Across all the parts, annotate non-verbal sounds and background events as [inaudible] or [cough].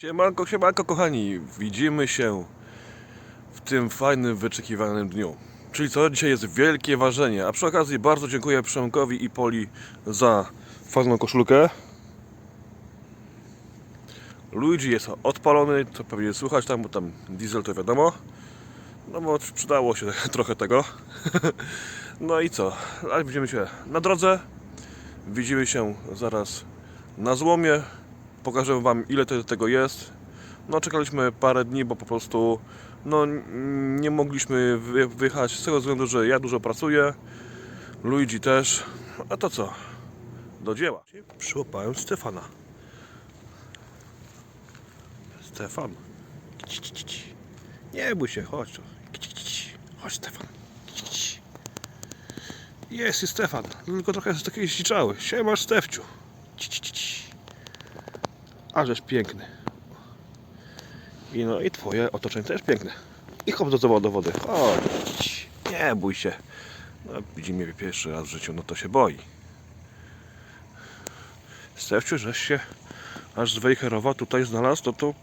Siemanko, siemanko kochani, widzimy się w tym fajnym, wyczekiwanym dniu. Czyli co, dzisiaj jest wielkie ważenie, a przy okazji bardzo dziękuję Przemkowi i Poli za fajną koszulkę. Luigi jest odpalony, to pewnie słychać tam, bo tam diesel to wiadomo. No bo przydało się [laughs] trochę tego. [laughs] No i co, ale widzimy się na drodze, widzimy się zaraz na złomie, pokażę wam ile tego jest. No czekaliśmy parę dni, bo po prostu no, nie mogliśmy wy- wyjechać z tego względu, że ja dużo pracuję, Luigi też. A to co? Do dzieła. Przyłapałem Stefana. Stefan. Nie bój się, chodź. Chodź Stefan. Jest i Stefan, tylko trochę jest taki zdziczały. Siemasz Stefciu. Ci, ci, ci, ci. Ależ piękny. I no i twoje otoczenie też piękne. I hop do do wody. Chodź. Nie bój się. No, widzi mnie pierwszy raz w życiu, no to się boi. Stefciu, żeś się aż z Wejherowa tutaj znalazł, to to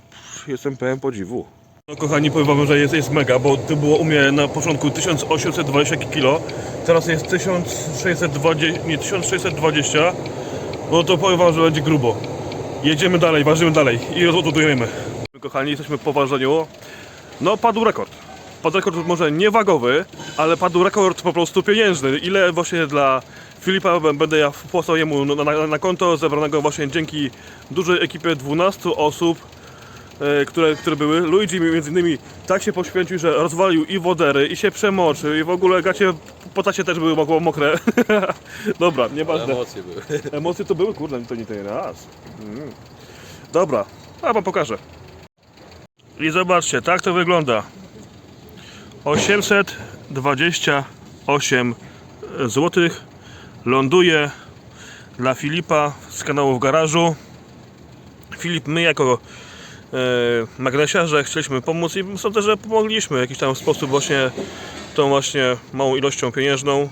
jestem pełen podziwu. No kochani, powiem wam, że jest, jest mega, bo to było u mnie na początku 1820 kg, teraz jest 1620, nie 1620, no to powiem wam, że będzie grubo. Jedziemy dalej, ważymy dalej i rozładujemy. Kochani, jesteśmy po ważeniu. No, padł rekord. Padł rekord może nie wagowy, ale padł rekord po prostu pieniężny. Ile właśnie dla Filipa będę ja wpłacał jemu na, na, na konto zebranego właśnie dzięki dużej ekipie 12 osób, które, które były. Luigi między innymi tak się poświęcił, że rozwalił i wodery, i się przemoczył, i w ogóle gacie po tacie też były mokro- mokre. [laughs] Dobra, nieważne. Emocje były. [laughs] Emocje to były, kurde, to nie ten raz. Mm. Dobra, a wam pokażę. I zobaczcie, tak to wygląda. 828 zł ląduje dla Filipa z kanału w garażu. Filip, my jako e, magnesiarze chcieliśmy pomóc i sądzę, że pomogliśmy w jakiś tam sposób właśnie tą właśnie małą ilością pieniężną.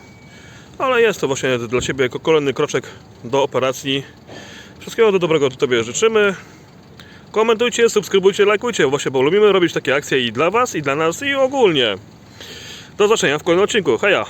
Ale jest to właśnie dla Ciebie jako kolejny kroczek do operacji. Wszystkiego do dobrego Tobie życzymy. Komentujcie, subskrybujcie, lajkujcie, właśnie bo lubimy robić takie akcje i dla Was, i dla nas, i ogólnie. Do zobaczenia w kolejnym odcinku. Heja!